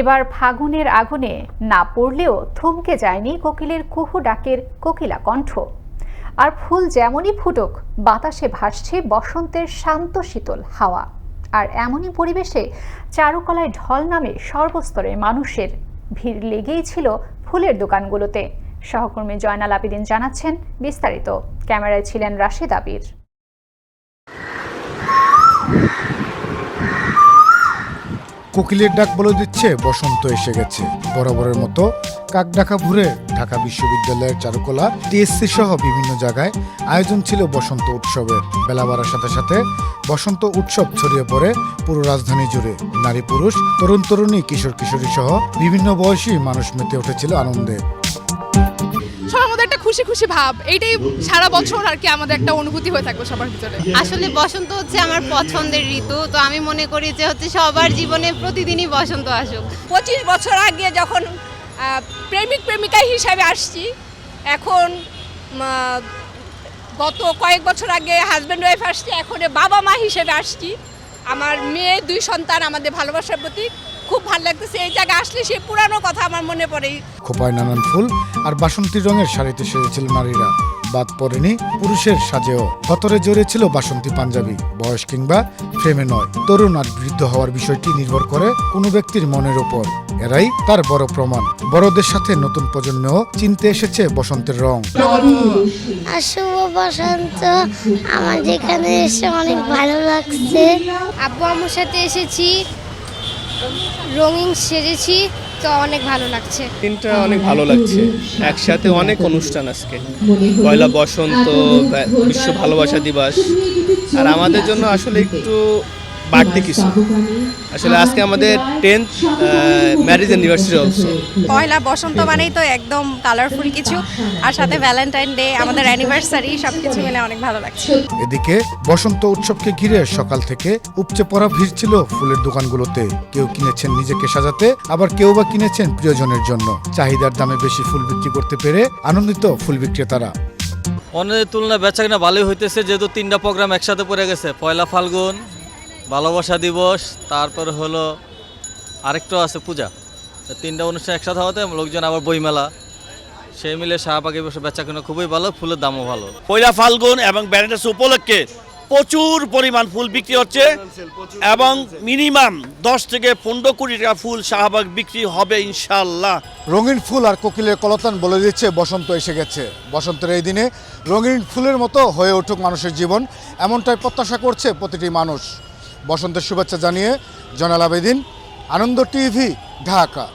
এবার ফাগুনের আগুনে না পড়লেও থমকে যায়নি কোকিলের কুহু ডাকের কোকিলা কণ্ঠ। আর ফুল যেমনই ফুটুক, বাতাসে ভাসছে বসন্তের শান্ত শীতল হাওয়া। আর এমনই পরিবেশে চারুকলায় ঢল নামে সর্বস্তরের মানুষের ভিড় লেগেই ছিল ফুলের দোকানগুলোতে। সহকর্মী জয়নাল আবিদিন জানাচ্ছেন বিস্তারিত। ক্যামেরায় ছিলেন রাশেদ আবির। কোকিলের ডাক বলে দিচ্ছে, বসন্ত এসে গেছে। বরাবরের মতো কাক ডাকা ভুরে ঢাকা বিশ্ববিদ্যালয়ের চারুকলা, টিএসসি সহ বিভিন্ন জায়গায় আয়োজন ছিল বসন্ত উৎসবের। বেলা বাড়ার সাথে সাথে বসন্ত উৎসব ছড়িয়ে পড়ে পুরো রাজধানী জুড়ে। নারী পুরুষ, তরুণ তরুণী, কিশোর কিশোরী সহ বিভিন্ন বয়সী মানুষ মেতে উঠেছিল আনন্দে। সবার মধ্যে একটা খুশি খুশি ভাব এইটাই সারা বছর আর কি আমাদের একটা অনুভূতি হয়ে থাকবে সবার ভিতরে। আসলে বসন্ত হচ্ছে আমার পছন্দের ঋতু তো আমি মনে করি যে হচ্ছে সবার জীবনে প্রতিদিনই বসন্ত আসুক। পঁচিশ বছর আগে যখন প্রেমিক প্রেমিকা হিসাবে আসছি এখন গত কয়েক বছর আগে হাজব্যান্ড ওয়াইফ আসছি এখন বাবা মা হিসেবে আসছি। আমার মেয়ে দুই সন্তান আমাদের ভালোবাসার প্রতি খুব ভালো লাগতেছে এই জায়গায় আসলে সেই পুরানো কথা আমার মনে পড়ে। খোপায় নানান ফুল আর বাসন্তী রঙের শাড়িতে সেজেছিল নারীরা। বাদ পড়েনি পুরুষের সাজেও। ভতরে জড়িয়েছিল বাসন্তী পাঞ্জাবি। বয়স কিংবা ফ্রেমে নয়। তরুণ আর বৃদ্ধ হওয়ার বিষয়টি নির্ভর করে কোনো ব্যক্তির মনের ওপর। এরাই তার বড় প্রমাণ। বড়দের সাথে নতুন প্রজন্মেও চিনতে এসেছে বসন্তের রং। শুভ বসন্ত। আমার যেখানে এসে অনেক ভালো লাগছে। আব্বু আম্মুর সাথে এসেছি। রঙিন সেজেছি, তো অনেক ভালো লাগছে। দিনটা অনেক ভালো লাগছে। একসাথে অনেক অনুষ্ঠান আজকে। পয়লা বসন্ত বিশ্ব ভালোবাসা দিবস। আর আমাদের জন্য আসলে একটু বাড়তি কিছু। আসলে আজকে আমাদের tenth marriage anniversary also Poila Basanta মানেই তো একদম কালারফুল কিছু। আর সাথে ভ্যালেন্টাইন ডে আমাদের অ্যানিভার্সারি সব কিছু মিলে অনেক ভালো লাগছে। এদিকে বসন্ত উৎসবকে ঘিরে সকাল থেকে উপচে পড়া ভিড় ছিল ফুলের দোকানগুলোতে। কেউ কিনেছেন নিজেকে সাজাতে আবার কেউ বা কিনেছেন প্রিয়জনের জন্য। চাহিদার দামে বেশি ফুল বিক্রি করতে পেরে আনন্দিত ফুল বিক্রেতারা। অন্যদের তুলনায় বেচা কিনা ভালোই হইতেছে যেহেতু তিনটা প্রোগ্রাম একসাথে পড়ে গেছে। পয়লা ফাল্গুন ভালোবাসা দিবস তারপর হলো আরেকটা আছে পূজা। তো তিনটা অনুষ্ঠান একসাথে হতে লোকজন আবার বইমেলা। সেই মিলে শাহবাগে বসে বেচা কিনা খুবই ভালো ফুলের দামও ভালো। পয়লা ফাল্গুন এবং ব্যালেন্টাস উপলক্ষে প্রচুর পরিমাণ ফুল বিক্রি হচ্ছে এবং মিনিমাম দশ থেকে পনেরো কোটি টাকা ফুল শাহবাগ বিক্রি হবে ইনশাল্লাহ রঙিন ফুল আর কোকিলের কলতান বলে দিচ্ছে বসন্ত এসে গেছে। বসন্তের এই দিনে রঙিন ফুলের মতো হয়ে উঠুক মানুষের জীবন এমনটাই প্রত্যাশা করছে প্রতিটি মানুষ। বসন্তের শুভেচ্ছা জানিয়ে জনাল আবেদিন আনন্দ টিভি ঢাকা।